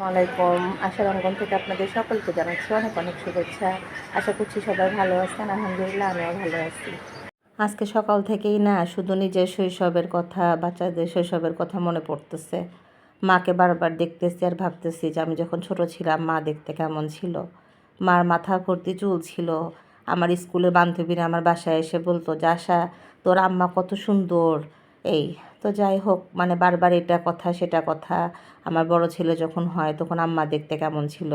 আসসালামাইকুম আশার অঙ্গন থেকে আপনাদের সকলকে জানাচ্ছি অনেক অনেক শুভেচ্ছা। আশা করছি সবাই ভালো আছেন। আলহামদুলিল্লাহ, আমিও ভালো আছি। আজকে সকাল থেকেই না শুধু নিজের শৈশবের কথা, বাচ্চাদের শৈশবের কথা মনে পড়তেছে। মাকে বারবার দেখতেছি আর ভাবতেছি যে আমি যখন ছোট ছিলাম, মা দেখতে কেমন ছিল? মার মাথা ভর্তি চুল ছিল। আমার স্কুলের বান্ধবীরা আমার বাসায় এসে বলতো যে আশা তোর আম্মা কত সুন্দর। এই, তো যাই হোক মানে বারবার এটা কথা, সেটা কথা। আমার বড় ছেলে যখন হয়, তখন আম্মা দেখতে কেমন ছিল?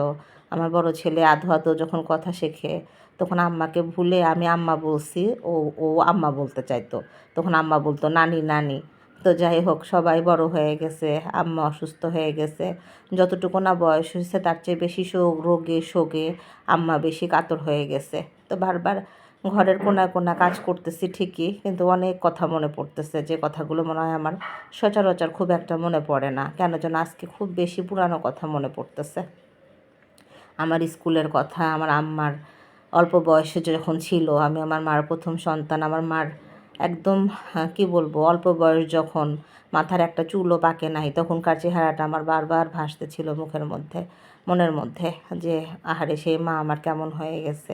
আমার বড় ছেলে আধো আধো যখন কথা শেখে, তখন আম্মাকে ভুলে আমি আম্মা বলছি, ও ও আম্মা বলতে চাইতো। তখন আম্মা বলতো, নানি নানি। তো যাই হোক, সবাই বড় হয়ে গেছে, আম্মা অসুস্থ হয়ে গেছে। যতটুকু না বয়স হয়েছে, তার চেয়ে বেশি শোক রোগে শোকে আম্মা বেশি কাতর হয়ে গেছে। তো বারবার ঘরের কোনায় কোনা কাজ করতেছি ঠিকই কিন্তু অনেক কথা মনে পড়তেছে যে কথাগুলো মনে হয় আমার সচরাচর খুব একটা মনে পড়ে না। কেন যেন আজকে খুব বেশি পুরানো কথা মনে পড়তেছে। আমার স্কুলের কথা আমার আম্মার অল্প বয়সে যখন ছিল আমি আমার মার প্রথম সন্তান আমার মার একদম হ্যাঁ, কি বলব অল্প বয়স যখন মাথার একটা চুলও পাকে নাই তখনকার চেহারাটা আমার বারবার ভাসতে ছিল মুখের মধ্যে মনের মধ্যে যে আহারে সেই মা আমার কেমন হয়ে গেছে।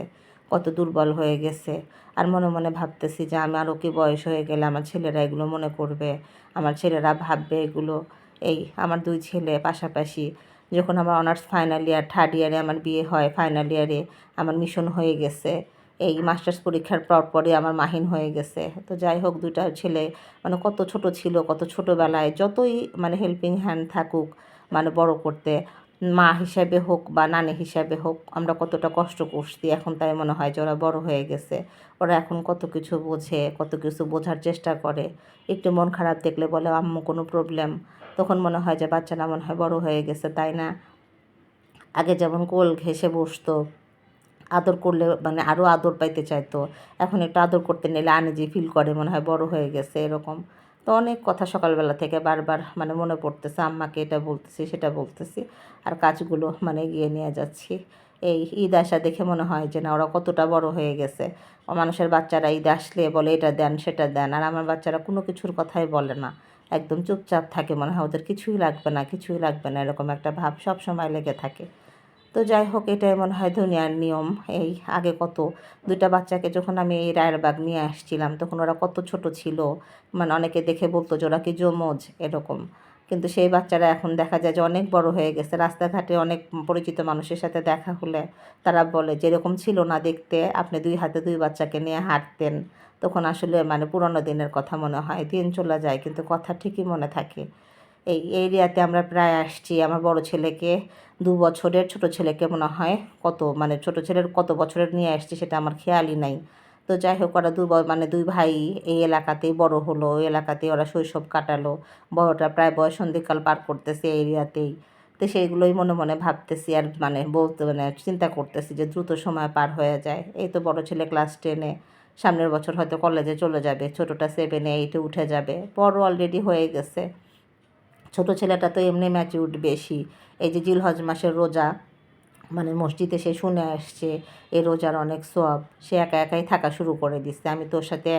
কত দুর্বল হয়ে গেছে। আর মনে মনে ভাবতেছি যে আমি আরও কি বয়স হয়ে গেলে আমার ছেলেরা এগুলো মনে করবে। আমার ছেলেরা ভাববে এগুলো। এই আমার দুই ছেলে পাশাপাশি যখন আমার অনার্স ফাইনাল ইয়ার থার্ড ইয়ারে আমার বিয়ে হয় ফাইনাল ইয়ারে আমার মিশন হয়ে গেছে। এই মাস্টার্স পরীক্ষার পর পরে আমার মাহিন হয়ে গেছে। তো যাই হোক, দুইটা ছেলে মানে কত ছোট ছিল, কত ছোটোবেলায় যতই মানে হেল্পিং হ্যান্ড থাকুক মানে বড় করতে মা হিসাবে হোক বা নানি হিসাবে হোক, আমরা কতটা কষ্ট করছি। এখন তাই মনে হয় যে ওরা বড় হয়ে গেছে। ওরা এখন কত কিছু বোঝে, কত কিছু বোঝার চেষ্টা করে। একটু মন খারাপ দেখলে বলে, আম্মু, কোনো প্রবলেম তখন মনে হয় যে বাচ্চারা মনে হয় বড় হয়ে গেছে, তাই না? আগে যেমন কোল ঘেসে বসতো, আদর করলে মানে আরও আদর পাইতে চাইতো। এখন একটু আদর করতে নিলে আনিজি ফিল করে, মনে হয় বড় হয়ে গেছে, এরকম। তো অনেক কথা সকালবেলা থেকে বারবার মানে মনে পড়তেছে, আম্মাকে এটা বলতেছি, সেটা বলতেছি। আর কাজগুলো মানে এগিয়ে নিয়ে যাচ্ছি। এই ঈদ আসা দেখে মনে হয় যে না, ওরা কতটা বড় হয়ে গেছে। মানুষের বাচ্চারা ঈদ আসলে বলে, এটা দেন, সেটা দেন। আর আমার বাচ্চারা কোনো কিছুর কথাই বলে না। একদম চুপচাপ থাকে মনে হয়, ওদের কিছুই লাগবে না, কিছুই লাগবে না, এরকম একটা ভাব সব সময় লেগে থাকে। যাই হোক, এটাই মনে হয় দুনিয়ার নিয়ম। এই আগে কত, দুইটা বাচ্চাকে যখন আমি এই রায়ের বাগ নিয়ে আসছিলাম, তখন ওরা কত ছোট ছিল। মানে অনেকে দেখে বলতো যে ওরা কি জমজ এরকম। কিন্তু সেই বাচ্চারা এখন দেখা যায় যে অনেক বড় হয়ে গেছে। রাস্তাঘাটে অনেক পরিচিত মানুষের সাথে দেখা হলে তারা বলে, যেরকম ছিল না দেখতে, আপনি দুই হাতে দুই বাচ্চাকে নিয়ে হাঁটতেন। তখন আসলে মানে পুরোনো দিনের কথা মনে হয়। দিন চলে যায়, কিন্তু কথা ঠিকই মনে থাকে। এই এরিয়াতে আমরা প্রায় আসছি আমার বড় ছেলেকে দু বছরের ছোট ছেলেকে মনে হয় কত মানে ছোট ছেলের কত বছরের নিয়ে আসছি সেটা আমার খেয়ালই নাই। তো যাই হোক, ওরা দু মানে দুই ভাই এই এলাকাতেই বড় হলো, ওই এলাকাতেই ওরা শৈশব কাটালো। বড়টা প্রায় বয়স সন্ধিকাল পার করতেছে এই এরিয়াতেই। তো সেইগুলোই মনে মনে ভাবতেছি আর মানে বলতে মানে চিন্তা করতেছি যে দ্রুত সময় পার হয়ে যায়। এই তো বড় ছেলে ক্লাস টেনে সামনের বছর হয়তো কলেজে চলে যাবে, ছোটোটা সেভেনে এইটে উঠে যাবে। বড় অলরেডি হয়ে গেছে। ছোট ছেলেটা তো এমনি ম্যাচিউড বেশি। এই যে জিলহজ মাসের রোজা মানে মসজিদে সে শুনে আসছে, এ রোজার অনেক সব সে একা একাই থাকা শুরু করে দিচ্ছে আমি তোর সাথে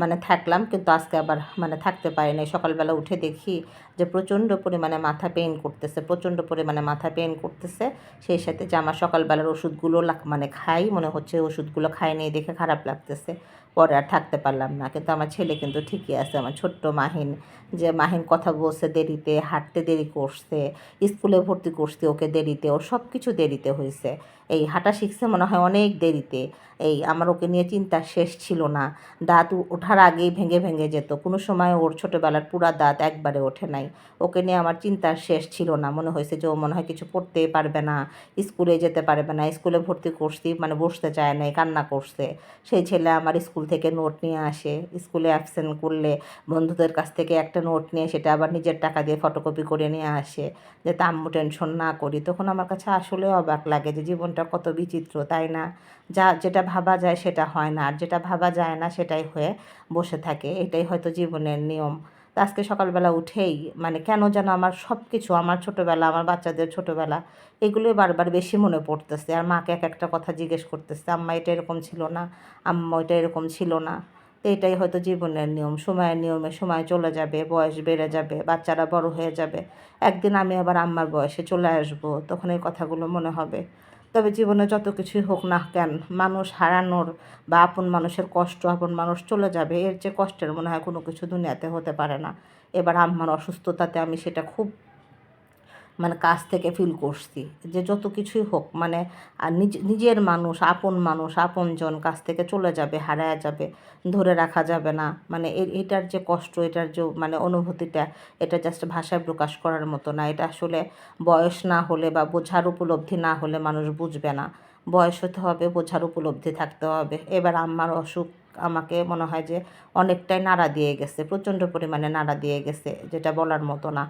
মানে থাকলাম, কিন্তু আজকে আবার মানে থাকতে পারি নাই। সকালবেলা উঠে দেখি যে প্রচণ্ড পরিমাণে মাথা পেইন করতেছে, প্রচণ্ড পরিমাণে মাথা পেইন করতেছে। সেই সাথে যে আমার সকালবেলার ওষুধগুলো মানে খাই, মনে হচ্ছে ওষুধগুলো খাই নেই দেখে খারাপ লাগতেছে। পরে আর থাকতে পারলাম না। কিন্তু আমার ছেলে কিন্তু ঠিকই আছে, আমার ছোট্ট মাহিন। যে মাহিন কথা বলছে দেরিতে, হাঁটতে দেরি করছে, স্কুলে ভর্তি করছে ওকে দেরিতে, ওর সব কিছু দেরিতে হয়েছে। এই হাঁটা শিখছে মনে হয় অনেক দেরিতে। এই আমার ওকে নিয়ে চিন্তা শেষ ছিল না। দাঁত উ- ওঠার আগেই ভেঙে ভেঙে যেত। কোনো সময় ওর ছোটোবেলার পুরা দাঁত একবারে ওঠে নাই। ওকে নিয়ে আমার চিন্তার শেষ ছিল না। মনে হয়েছে যে ও মনে হয় কিছু পড়তেই পারবে না। স্কুলে যেতে পারবে না। স্কুলে ভর্তি করছি মানে বসতে চায় না কান্না করছে। সেই ছেলে আমার স্কুল থেকে নোট নিয়ে আসে। স্কুলে অ্যাবসেন্ট করলে বন্ধুদের কাছ থেকে একটা নোট নিয়ে সেটা আবার নিজের টাকা দিয়ে ফটোকপি করে নিয়ে আসে। যাতে আম্মু টেনশন না করি। তখন আমার কাছে আসলে অবাক লাগে যে জীবনটা কত বিচিত্র, তাই না? যা, যেটা ভাবা যায় সেটা হয় না। আর যেটা ভাবা যায় না সেটাই হয়ে বসে থাকে, এটাই হয়তো জীবনের নিয়ম। তো আজকে সকালবেলা উঠেই মানে কেন যেন আমার সব কিছু আমার ছোটোবেলা, আমার বাচ্চাদের ছোটোবেলা, এগুলোই বারবার বেশি মনে পড়তেছে। আর মাকে এক একটা কথা জিজ্ঞেস করতেছে, আম্মা, এটা এরকম ছিল না, আম্মা এটা এরকম ছিল না। তো এটাই হয়তো জীবনের নিয়ম। সময়ের নিয়মে সময় চলে যাবে, বয়স বেড়ে যাবে, বাচ্চারা বড় হয়ে যাবে। একদিন আমি আবার আম্মার বয়সে চলে আসব, তখন এই কথাগুলো মনে হবে। তবে জীবনে যত কিছুই হোক না কেন, মানুষ হারানোর বা আপন মানুষের কষ্ট, আপন মানুষ চলে যাবে, এর যে কষ্টের মনে হয় কোনো কিছু দুনিয়াতে হতে পারে না। এবার আমার অসুস্থতাতে আমি সেটা খুব মানে কাছ থেকে ফিল করছি যে যত কিছুই হোক মানে আর নিজ, নিজের মানুষ, আপন মানুষ, আপনজন কাছ থেকে চলে যাবে, হারায় যাবে, ধরে রাখা যাবে না। মানে এটার যে কষ্ট, এটার যে মানে অনুভূতিটা, এটা জাস্ট ভাষায় প্রকাশ করার মতো না। এটা আসলে বয়স না হলে বা বোঝার উপলব্ধি না হলে মানুষ বুঝবে না। বয়স হতে হবে, বোঝার উপলব্ধি থাকতে হবে। এবার আমার অসুখ আমাকে মনে হয় যে অনেকটাই নাড়া দিয়ে গেছে, প্রচণ্ড পরিমাণে নাড়া দিয়ে গেছে, যেটা বলার মতো না।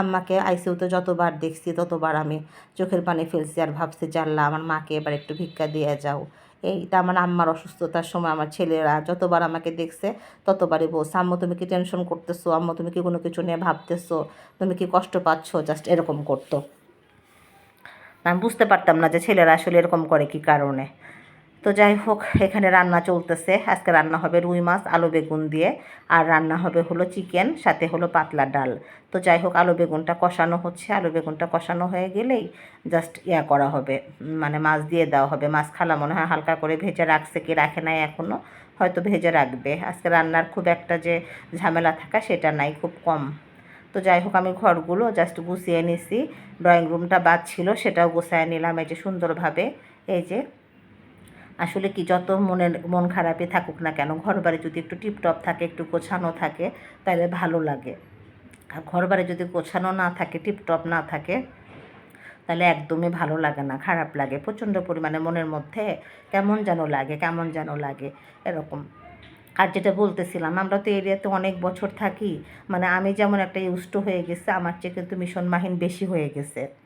আম্মাকে আইসিউতে যতবার দেখছি, ততবার আমি চোখের পানি ফেলছি আর ভাবছি, জানলা, আমার মাকে এবার একটু ভিক্ষা দিয়ে যাও। এই তা আমার আম্মার অসুস্থতার সময় আমার ছেলেরা যতবার আমাকে দেখছে, ততবারই বলছে, আম্মু, তুমি কি টেনশন করতেছো? আম্মু, তুমি কি কোনো কিছু নিয়ে ভাবতেছো? তুমি কি কষ্ট পাচ্ছ? জাস্ট এরকম করতো। আমি বুঝতে পারতাম না যে ছেলেরা আসলে এরকম করে কি কারণে। তো যাই হোক, এখানে রান্না চলতেছে। আজকে রান্না হবে রুই মাছ, আলু বেগুন দিয়ে। আর রান্না হবে হলো চিকেন, সাথে হলো পাতলা ডাল। তো যাই হোক, আলু বেগুনটা কষানো হচ্ছে। আলু বেগুনটা কষানো হয়ে গেলেই জাস্ট ইয়া করা হবে। মানে মাছ দিয়ে দেওয়া হবে। মাছ খালা মনে হয় হালকা করে ভেজে রাখছে কি রাখে নাই এখনও হয়তো ভেজে রাখবে। আজকে রান্নার খুব একটা যে ঝামেলা থাকা সেটা নাই, খুব কম। তো যাই হোক, আমি ঘরগুলো জাস্ট গুছিয়ে নিছি। ড্রয়িং রুমটা বাদ ছিল, সেটাও গুছিয়ে নিলাম। এই যে সুন্দরভাবে, এই যে আসলে কি যত মনের, মন খারাপে থাকুক না কেন ঘর বাড়ি যদি একটু টিপটপ থাকে, একটু গোছানো থাকে তাহলে ভালো লাগে। আর ঘর বাড়ি যদি গোছানো না থাকে, টিপটপ না থাকে তাহলে একদমই ভালো লাগে না, খারাপ লাগে। প্রচণ্ড পরিমাণে মনের মধ্যে কেমন যেন লাগে, কেমন যেন লাগে, এরকম। আর যেটা বলতেছিলাম, আমরা তো এরিয়াতে অনেক বছর থাকি মানে আমি যেমন একটা ইউস্ট হয়ে গেছে, আমার চেয়ে কিন্তু মিশন মাহিন বেশি হয়ে গেছে।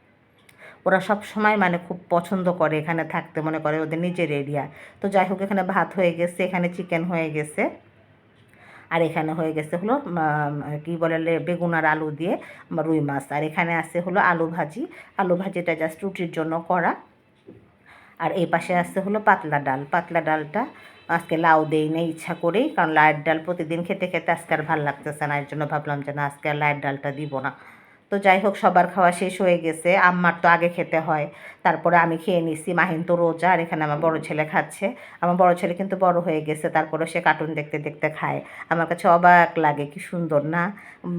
ওরা সব সময় মানে খুব পছন্দ করে এখানে থাকতে, মনে করে ওদের নিজের এরিয়া তো যাই হোক, এখানে ভাত হয়ে গেছে, এখানে চিকেন হয়ে গেছে। আর এখানে হয়ে গেছে হলো কি বলে বেগুন আর আলু দিয়ে রুই মাছ। আর এখানে আছে হলো আলু ভাজি। আলু ভাজিটা জাস্ট রুটির জন্য করা। আর এই পাশে আছে হলো পাতলা ডাল। পাতলা ডালটা আজকে লাউ দেই না ইচ্ছা করেই। কারণ লায়ের ডাল প্রতিদিন খেতে খেতে আজকে আর ভালো লাগতেছে না। এর জন্য ভাবলাম যে না, আজকে আর লায়ের ডালটা দিব না। তো যাই হোক, সবার খাওয়া শেষ হয়ে গেছে। আম্মার তো আগে খেতে হয়। তারপরে আমি খেয়ে নিছি। মাহিন তো রোজা, আর এখানে আমার বড় ছেলে খাচ্ছে। আমার বড় ছেলে কিন্তু বড় হয়ে গেছে। তারপরে সে কার্টুন দেখতে দেখতে খায়। আমার কাছে অবাক লাগে, কি সুন্দর না?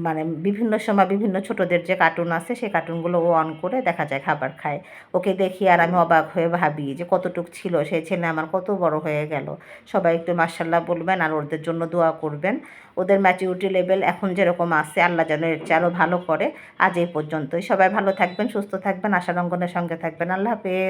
মানে বিভিন্ন সময় বিভিন্ন ছোটদের যে কার্টুন আছে, সেই কার্টুনগুলো ও অন করে দেখা যায়, খাবার খায়। ওকে দেখি আর আমি অবাক হয়ে ভাবি যে কতটুক ছিল। সেই ছেলে আমার কত বড় হয়ে গেল। সবাই একটু মার্শাল্লাহ বলবেন আর ওদের জন্য দোয়া করবেন। ওদের ম্যাচিউরিটি লেভেল এখন যেরকম আছে, আল্লাহ যেন এর চেয়ে আরও ভালো করে আজ এই পর্যন্তই। সবাই ভালো থাকবেন সুস্থ থাকবেন আশা রঙ্গনের সঙ্গে থাকবেন। আল্লাহ হাফেজ।